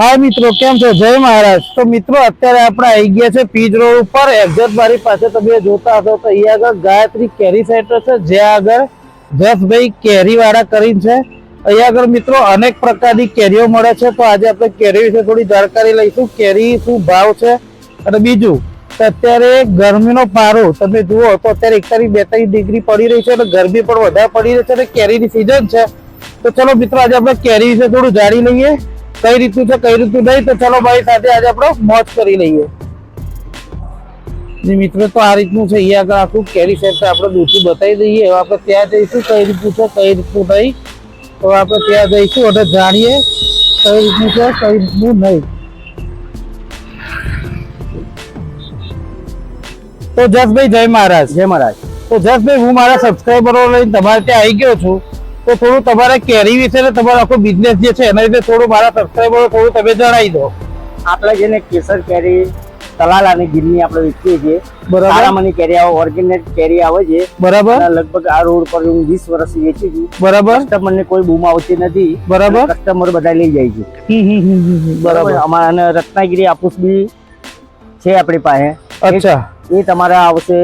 હા મિત્રો, કેમ છે? જય મહારાજ. તો મિત્રો, અત્યારે આપણે આવી ગયા છે પીજ રોડ ઉપર. એક્ઝેક્ટ મારી પાસે તમે જોતા હશો તો અહીંયા આગળ ગાયત્રી કેરી સેન્ટર છે જ્યાં આગળ જસભાઈ કેરી વાળા કરીને છે. અહીંયા આગળ મિત્રો અનેક પ્રકારની કેરીઓ મળે છે. તો આજે આપણે કેરી વિશે થોડી જાણકારી લઈશું. કેરી શું ભાવ છે અને બીજું, તો અત્યારે ગરમીનો પારો, તમે જુઓ તો અત્યારે એકતાલીસ બેતાલીસ ડિગ્રી પડી રહી છે અને ગરમી પણ વધારે પડી રહી છે અને કેરીની સિઝન છે. તો ચલો મિત્રો, આજે આપણે કેરી વિશે થોડું જાણી લઈએ. કઈ રીતનું છે કઈ રીતનું નહીં તો ચલો ભાઈ સાથે આજે આપણે મોજ કરી લઈએ. ને મિત્રો તો આ રીતનું છે અહીંયા આગળ આખું કેરી સેટ આપણે દૂરથી બતાવી દઈએ. હવે આપણે ત્યાં જઈશું કઈ રીતનું છે કઈ રીતનું નહીં. તો આપણે ત્યાં જઈશું અને જાણીએ કઈ રીતનું છે કઈ રીતનું નહીં. તો જસભાઈ જય મહારાજ. જય મહારાજ. તો જસભાઈ હું મારા સબસ્ક્રાઈબરો લઈને તમારે ત્યાં આવી ગયો છું. તો થોડું તમારે કેરી વિશે ને તમારો આખો બિઝનેસ જે છે એના વિશે થોડું મારા સબસ્ક્રાઈબરો થોડું તમે જણાવી દો. આપણે જેને કેસર કેરી તલાલ અને ગીરની આપણે વેચીએ છીએ. બરાબર. સારામાંની કેરી આવે ઓર્ગેનિક કેરી આવે છે. બરાબર. લગભગ આ રોડ પર હું વીસ વર્ષથી વેચી છું. બરાબર. કસ્ટમરને કોઈ બૂમ આવતી નથી. બરાબર. કસ્ટમર બધા લઈ જાય છે. બરાબર. અમારા રત્નાગીરી આપુસ બી છે આપણી પાસે. અચ્છા. એ તમારે આવશે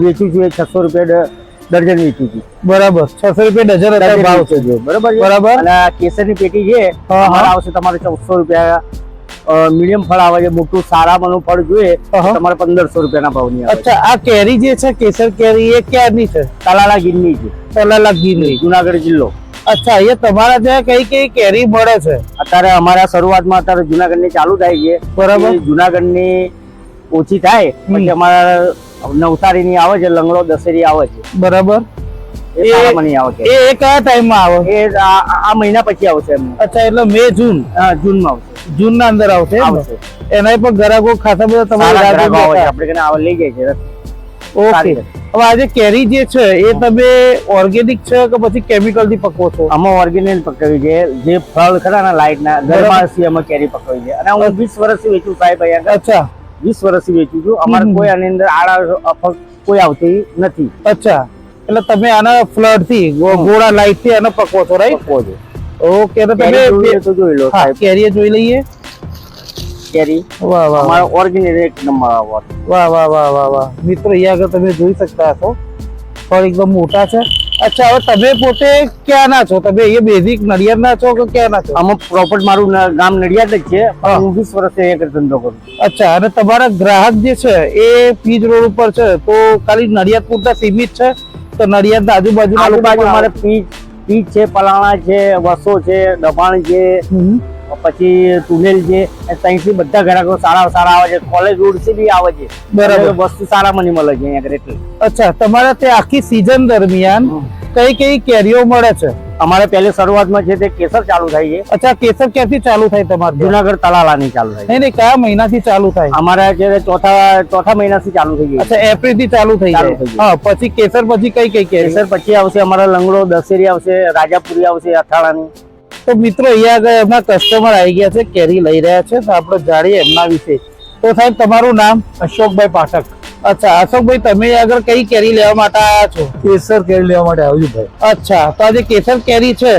વેચું છું એ છસો રૂપિયા ડઝન વેચું છું બરાબર. છસો રૂપિયા ડઝન અત્યારે ભાવ છે બરાબર બરાબર. અને કેસરની પેટી છે આવશે તમારે ચૌદસો રૂપિયા મીડિયમ ફળ આવે છે મોટું સારામાંનું ફળ જોઈએ તમારે પંદરસો રૂપિયાના ભાવની અચ્છા આ કેરી જે છે કેસર કેરી એ ક્યારની છે? તલાલા ગીરની છે. તલાલા ગીરની. જુનાગઢ જિલ્લો. અચ્છા અહીંયા તમારા ત્યાં કઈ કઈ કેરી મળે છે? અત્યારે અમારા શરૂઆતમાં અત્યારે જુનાગઢની ચાલુ થાય છે. બરાબર. જુનાગઢની ઓછી થાય પછી અમારા નવસારીની આવે છે લંગડો દશેરી આવે છે. બરાબર. એ એ- સારામાંની આવે છે. એ એ કયા ટાઈમમાં આવે? એ આ આ મહિના પછી આવશે એમને અચ્છા એટલે મે જૂન? હા, જૂનમાં આવશે. જૂન ના અંદર આવશે આવશે. એના પણ ગ્રાહકો ખાસા બધા તમારા ગ્રાહકો આવે આપણે કને આવા લઈ જાય છે ઓકે. હવે આજે કેરી જે છે એ તમે ઓર્ગેનિક છે કે પછી કેમિકલથી પકવો છો? આમાં ઓર્ગેનિક પકવી છે. જે ફળ ખરા ના લાઈટ ના ગરમાસી અમે કેરી પકવી છે. અને હું વીસ વર્ષથી વેચું સાહેબ અહીંયા અચ્છા. વીસ વર્ષથી વેચું છું. અમારે કોઈ આની અંદર આડા કોઈ આવતી નથી. અચ્છા. એટલે તમે આના ફ્લડથી ગોળા લાઈટથી આને પકવો છો રાઈટ પકવો છો. ઓકે તો તમે જોઈ લો કેરી જોઈ લઈએ. કેરી. વાહ વાહ વાહ. અમારો ઓર્ગેનિક એક નંબર આવો વાહ વાહ વાહ વાહ વાહ. મિત્રો અહીંયા આગળ તમે જોઈ શકતા છો ફળ એકદમ મોટા છે. અચ્છા હવે તમે પોતે ક્યાં ના છો? તમે અહીંયા બેઝિક નડિયાદ ના છો કે ક્યાં ના છો? અમુક પ્રોપર મારું ગામ નડિયાદ જ છે. હા. વીસ વર્ષથી અહીંયા ધંધો કરું અચ્છા અને તમારા ગ્રાહક જે છે એ પીજ રોડ ઉપર છે? તો ખાલી નડિયાદ પૂરતા સીમિત છે? તો નડિયાદ આજુબાજુ આજુબાજુ મારે પીજ પીજ છે પલાણા છે વસો છે દબાણ છે. પછી તુનેલ છે એ બધા ગ્રાહકો સારા સારા આવે છે કોલેજ રોડથી બી આવે છે. બરાબર. વસ્તુ સારા મને મળે છે અહીંયા એટલે. અચ્છા તમારા તે આખી સિઝન દરમિયાન કઈ કઈ કેરીઓ મળે છે? અમારે પહેલી શરૂઆતમાં છે તે કેસર ચાલુ થાય છે. અચ્છા કેસર ક્યાંથી ચાલુ થાય તમારે? જુનાગઢ તલાલાની ચાલુ થાય નહીં નહીં કયા મહિનાથી ચાલુ થાય? અમારા છે ચોથા ચોથા મહિનાથી ચાલુ થઈ ગઈ અચ્છા એપ્રિલથી ચાલુ થઈ ગયું. જાય હા પછી કેસર પછી કઈ કઈ કેસર પછી આવશે અમારા લંગડો દશેરી આવશે રાજાપુરી આવશે અથાણાની. તો મિત્રો અહીંયા આગળ એમના કસ્ટમર આવી ગયા છે કેરી લઈ રહ્યા છે. તો આપણે જાણીએ એમના વિશે. તો સાહેબ તમારું નામ? અશોકભાઈ પાઠક. અચ્છા અશોકભાઈ તમે આગળ કઈ કેરી લેવા માટે આવ્યા છો? કેસર કેરી લેવા માટે આવ્યું ભાઈ. અચ્છા તો આ જે કેસર કેરી છે.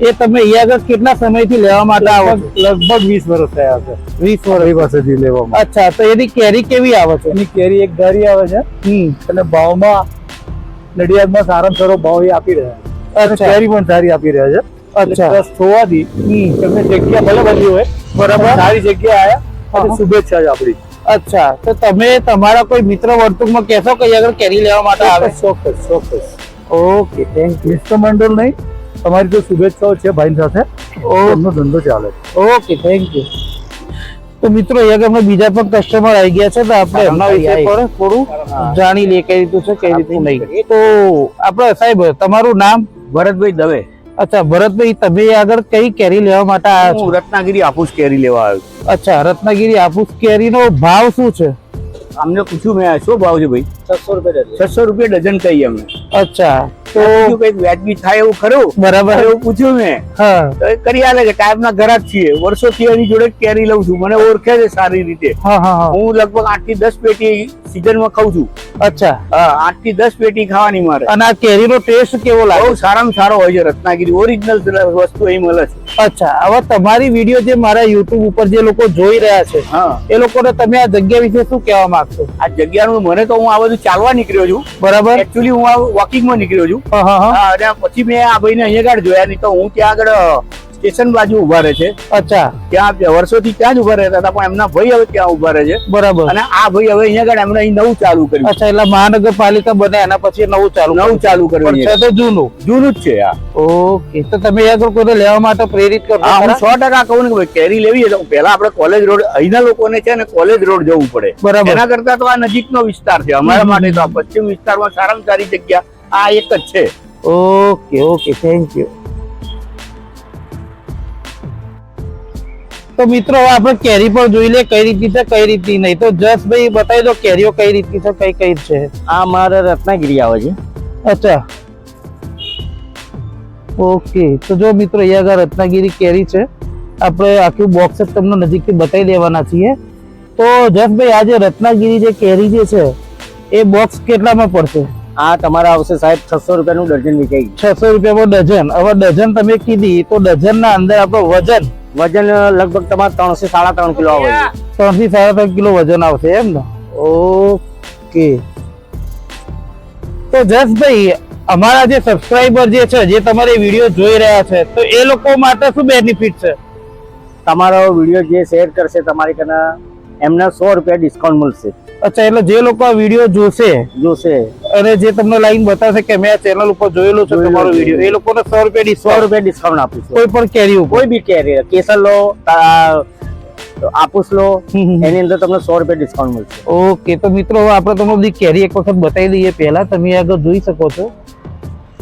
એ તમે અહીંયા આગળ કેટલા સમયથી લેવા માટે આવો લગભગ વીસ વર્ષ થયા છે. વીસ વર્ષ? પાસેથી લેવામાં અચ્છા તો એની કેરી કેવી આવે છે? એની કેરી એક ધારી આવે છે. હમ. અને ભાવમાં નડિયાદમાં સારામાં સારો ભાવ એ આપી રહ્યા છે. અચ્છા. કેરી પણ સારી આપી રહ્યા છે. પ્લસ હોવાથી હમ જગ્યા ભલે બદલી હોય બરાબર. સારી જગ્યા આયા અને શુભેચ્છા છે આપણી. અચ્છા તો તમે તમારા કોઈ મિત્ર વર્તુળમાં કહેશો કે આગળ કેરી લેવા માટે આવે? ચોક્કસ ચોક્કસ ઓકે થેન્ક મિત્ર મંડળ નહીં તમારી જો શુભેચ્છાઓ છે ભાઈ સાથે. એમનો ધંધો ચાલે ઓકે થેન્ક યુ તો મિત્રો અહીંયા આગળ બીજા પણ કસ્ટમર આવી ગયા છે તો આપણે એમના વિશે પણ થોડું જાણી લઈએ કઈ રીતનું છે કઈ રીતનું નહીં. તો આપણે સાહેબ તમારું નામ? ભરતભાઈ દવે. અચ્છા ભરતભાઈ તમે આગળ કઈ કેરી લેવા માટે આવ્યા છો? રત્નાગીરી આપુસ કેરી લેવા આવ્યો અચ્છા રત્નાગીરી હાફૂસ કેરીનો ભાવ શું છે? અમને પૂછ્યું મેં શું ભાવ છે ભાઈ? છસો રૂપિયા છસો રૂપિયા ડઝન કહીએ અમે. અચ્છા તો કંઈક વ્યાજબી થાય એવું ખરું? બરાબર. એવું પૂછ્યું મેં. હા. તો એ કરી આલે કે કાયમના ઘરાક છીએ. વર્ષોથી એની જોડે કેરી લઉં છું. મને ઓળખે છે સારી રીતે. હા હા હા. હું લગભગ આઠથી દસ પેટી સીઝનમાં ખાઉં છું. અચ્છા. હા આઠથી દસ પેટી ખાવાની મારે. અને આ કેરીનો ટેસ્ટ કેવો લાગે? બહુ સારામાં સારો હોય છે રત્નાગીરી. ઓરિજિનલ વસ્તુ અહીં મળે છે. અચ્છા હવે તમારી વીડિયો જે મારા યુટ્યુબ ઉપર જે લોકો જોઈ રહ્યા છે હા. એ લોકોને તમે આ જગ્યા વિશે શું કહેવા માંગશો આ જગ્યાનું મને તો હું આ બધું ચાલવા નીકળ્યો છું. બરાબર. એકચ્યુઅલી હું આ વોકિંગમાં નીકળ્યો છું. અને પછી મેં આ ભાઈને અહીંયા આગળ જોયા નહીં તો હું ત્યાં આગળ સ્ટેશન બાજુ ઊભા રહે છે. અચ્છા. ત્યાં વર્ષોથી ત્યાં જ ઊભા રહેતા હતા પણ એમના ભાઈ હવે ત્યાં ઊભા રહે છે. બરાબર. અને આ ભાઈ હવે અહીંયા આગળ એમણે અહીં નવું ચાલુ કર્યું અચ્છા એટલે મહાનગરપાલિકા બને એના પછી નવું ચાલુ નવું ચાલુ કર્યું છે. તો જૂનું. જૂનું જ છે આ ઓકે તો તમે આગળ કોઈને લેવા માટે પ્રેરિત કરો હા હું સો ટકા કહું ને કે કેરી લેવી તો પહેલા આપણે કોલેજ રોડ અહીંના લોકોને છે ને કોલેજ રોડ જવું પડે. બરાબર. એના કરતા તો આ નજીકનો વિસ્તાર છે. અમારા માટે તો આ પશ્ચિમ વિસ્તારમાં સારામાં સારી જગ્યા આ એક જ છે. ઓકે ઓકે થેન્ક યુ તો મિત્રો આપણે કેરી પણ જોઈ લે કઈ રીતની છે કઈ રીતની નહીં. તો જસભાઈ બતાવી દો કેરીઓ કઈ રીતની છે કઈ કઈ છે. આ મારે રત્નાગીરી આવે છે. અચ્છા. ઓકે. તો જો મિત્રો અહીંયા આગળ રત્નાગીરી કેરી છે. આપણે આખું બોક્સ જ તમને નજીકથી બતાવી દેવાના છીએ. તો જસભાઈ આ જે રત્નાગીરી જે કેરી જે છે એ બોક્સ કેટલામાં પડશે? આ તમારા આવશે સાહેબ છસો રૂપિયાનું ડઝન વેચાઈ છસો રૂપિયામાં ડઝન. હવે ડઝન તમે કીધી તો ડઝનના અંદર આપણો વજન વજન લગભગ તમારે ત્રણસો સાડા ત્રણ કિલો આવે છે. ત્રણ સાડા ત્રણ કિલો વજન આવશે એમ ને? ઓકે. તો જસભાઈ અમારા જે સબસ્ક્રાઇબર જે છે જે તમારે વીડિયો જોઈ રહ્યા છે તો એ લોકો માટે શું બેનિફિટ છે? તમારો વીડિયો જે શેર કરશે તમારી કને એમને સો રૂપિયા ડિસ્કાઉન્ટ મળશે. અચ્છા એટલે જે લોકો આ વીડિયો જોશે જોશે. અને જે તમને લાઈન બતાવશે કે મેં આ ચેનલ ઉપર જોયેલું છે તમારો વીડિયો એ લોકોને સો રૂપિયા સો રૂપિયા ડિસ્કાઉન્ટ આપીશું કોઈ પણ કેરી કોઈ બી કેરી કેસર લો આપુસ લો. એની અંદર તમને સો રૂપિયા ડિસ્કાઉન્ટ મળશે. ઓકે તો મિત્રો હવે આપણે તમને બધી કેરી એક વખત બતાવી દઈએ પહેલા. તમે આગળ જોઈ શકો છો.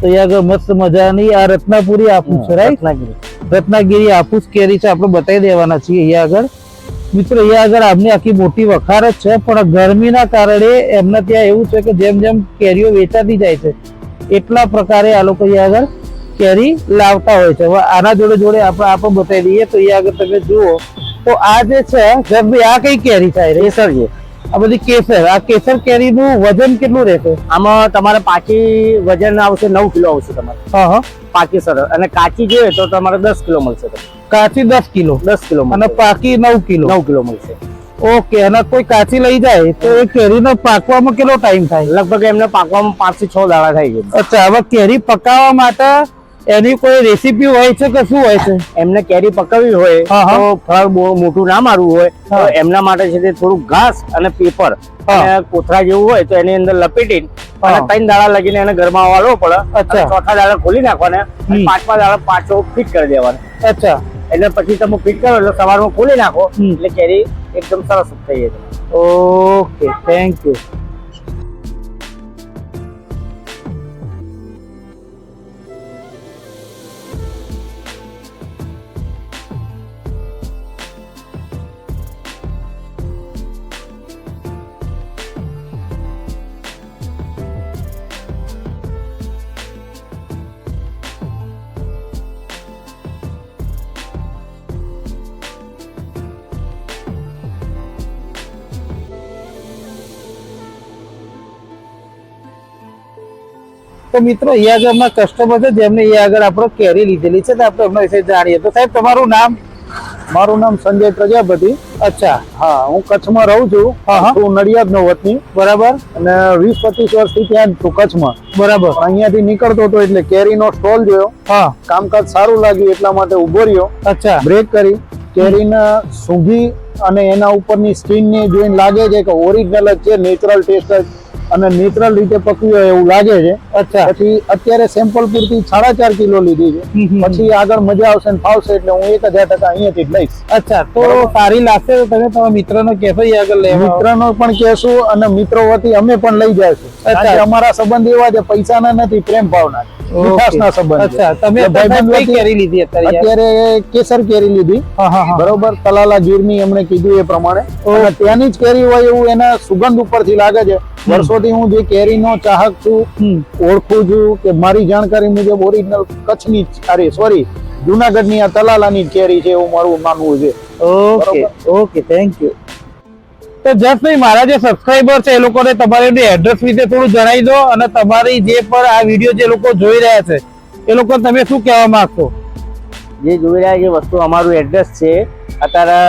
તો આગળ મસ્ત મજાની આ રત્નાપુરી આપુસ છે રાઈટ રત્નાગીરી. રત્નાગીરી આપુસ કેરી છે આપણે બતાવી દેવાના છીએ અહીંયા આગળ. મિત્રો અહીંયા આગળ આમની આખી મોટી વખાર જ છે પણ ગરમીના કારણે એમને ત્યાં એવું છે કે જેમ જેમ કેરીઓ વેચાતી જાય છે એટલા પ્રકારે આ લોકો અહીંયા આગળ કેરી લાવતા હોય છે. હવે આના જોડે જોડે આપણે આ પણ બતાવી દઈએ. તો અહીંયા આગળ તમે જુઓ તો આ જે છે જગભાઈ આ કઈ કેરી થાય કેસર છે. આ બધી કેસર. આ કેસર કેરીનું વજન કેટલું રહેશે? આમાં તમારે પાકી વજન આવશે નવ કિલો આવશે તમારે. હા હા. પાકી સરસ અને કાચી જોઈએ તો તમારે દસ કિલો મળશે તમને. કાચી દસ કિલો. દસ કિલો અને પાકી નવ કિલો. નવ કિલો મળશે. ઓકે અને કોઈ કાચી લઈ જાય તો એ કેરીનો પાકવામાં કેટલો ટાઈમ થાય? લગભગ એમને પાકવામાં પાંચથી છ દાડા થાય છે. અચ્છા હવે કેરી પકાવવા માટે એની કોઈ રેસીપી હોય છે કે શું હોય છે? એમને કેરી પકવવી હોય. તો ફળ બહુ મોટું ના મારવું હોય તો એમના માટે છે તે થોડું ઘાસ અને પેપર કોથરા જેવું હોય તો એની અંદર લપેટી અને ત્રણ દાડા લગીને એને ઘરમાં વાળવો પડે. અચ્છા. ચોથા દાડા ખોલી નાખવાના પાંચમા દાડા પાછો ફિટ કરી દેવાના. અચ્છા. એટલે પછી તમે ફિટ કરો એટલે સવારમાં ખોલી નાખો એટલે કેરી એકદમ સરસ થઈ જાય. ઓકે થેન્ક યુ તો મિત્રો એ આગળ અમારા કસ્ટમર છે જેમને એ આગળ આપણે કેરી લીધેલી છે તો આપણે એમના વિશે જાણીએ. તો સાહેબ તમારું નામ? મારું નામ સંજય પ્રજાપતિ. અચ્છા. હા હું કચ્છમાં રહું છું. હા, નડિયાદ નો વતની. બરાબર. અને વીસ પચીસ વર્ષથી ત્યાં જ છું કચ્છમાં. બરાબર. અહીંયાથી નીકળતો હતો એટલે કેરીનો સ્ટોલ જોયો હા. કામકાજ સારું લાગ્યું એટલા માટે ઊભો રહ્યો. અચ્છા. બ્રેક કરી. કેરીના સૂંઘી અને એના ઉપરની સ્કીન ને જોઈને લાગે છે કે ઓરિજિનલ જ છે નેચરલ ટેસ્ટ જ. અને નેચરલ રીતે પકવી હોય એવું લાગે છે. પછી અત્યારે સેમ્પલ પૂરતી સાડા ચાર કિલો લીધી છે. પછી આગળ મજા આવશે ને ફાવશે એટલે હું એક હજાર ટકા અહીંયાથી જ લઈશ. અચ્છા તો સારી લાગશે તો તમે તમારા મિત્રને કહેશો અહીંયા આગળ મિત્રનો પણ કહેશું અને મિત્રો વતી અમે પણ લઈ જઈશું. અમારા સંબંધ એવા છે પૈસાના નથી પ્રેમ ભાવના છે. મીઠાશના સંબંધ અચ્છા તમે ભાઈબંધ કેરી લીધી અત્યારે અત્યારે કેસર કેરી લીધી. બરોબર? તલાલા ગીરની એમણે કીધું એ પ્રમાણે. ત્યાંની જ કેરી હોય એવું એના સુગંધ ઉપરથી લાગે છે. વર્ષોથી હું જે કેરીનો ચાહક છું ઓળખું છું કે મારી જાણકારી મુજબ ઓરિજિનલ કચ્છની અરે સોરી જુનાગઢની આ તલાલાની કેરી છે એવું મારું માનવું છે. ઓકે ઓકે થેન્ક યુ તો જસભાઈ મારા જે સબસ્ક્રાઈબર છે એ લોકોને તમારે એડ્રેસ વિશે થોડું જણાવી દો અને તમારી જે પર આ વીડિયો જે લોકો જોઈ રહ્યા છે એ લોકો તમે શું કહેવા માંગશો? જે જોઈ રહ્યા છે વસ્તુ અમારું એડ્રેસ છે અત્યારે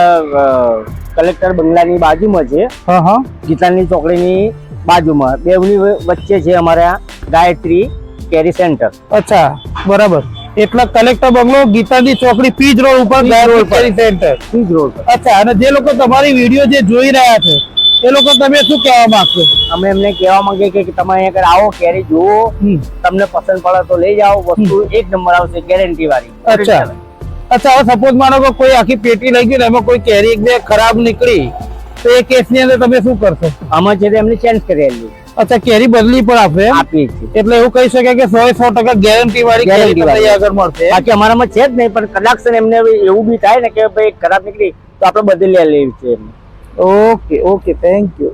કલેક્ટર બંગલાની બાજુમાં છે. હા હા. ગીતાની ચોકડીની બાજુમાં બેવની વચ્ચે છે અમારે ગાયત્રી કેરી સેન્ટર. અચ્છા બરાબર. એટલે કલેક્ટર બંગલો ગીતાજી ચોકડી પીજ રોડ ઉપર કેરી સેન્ટર. પીજ રોડ પર. અચ્છા અને જે લોકો તમારી વીડિયો જે જોઈ રહ્યા છે એ લોકો તમે શું કહેવા માંગશો? અમે એમને કહેવા માંગીએ કે તમે અહીંયા આગળ આવો કેરી જુઓ તમને પસંદ પડે તો લઈ જાઓ વસ્તુ એક નંબર આવશે ગેરંટી વાળી. અચ્છા. અચ્છા હવે સપોઝ માનો કોઈ આખી પેટી લઈ ગઈ ને એમાં કોઈ કેરી એક બે ખરાબ નીકળી તો એ કેસની અંદર તમે શું કરશો? આમાં છે એમને ચેન્જ કરેલી. અચ્છા કેરી બદલી પણ આપે આપીએ છીએ એટલે એવું કહી શકાય કે સો સો ટકા ગેરંટી વાળી ગેરંટી વાળી. આગળ મળશે બાકી અમારામાં છે જ નહીં પણ કદાચ એમને એવું બી થાય ને કે ભાઈ ખરાબ નીકળી તો આપણે બદલી લેવી છે ઓકે ઓકે થેન્ક યુ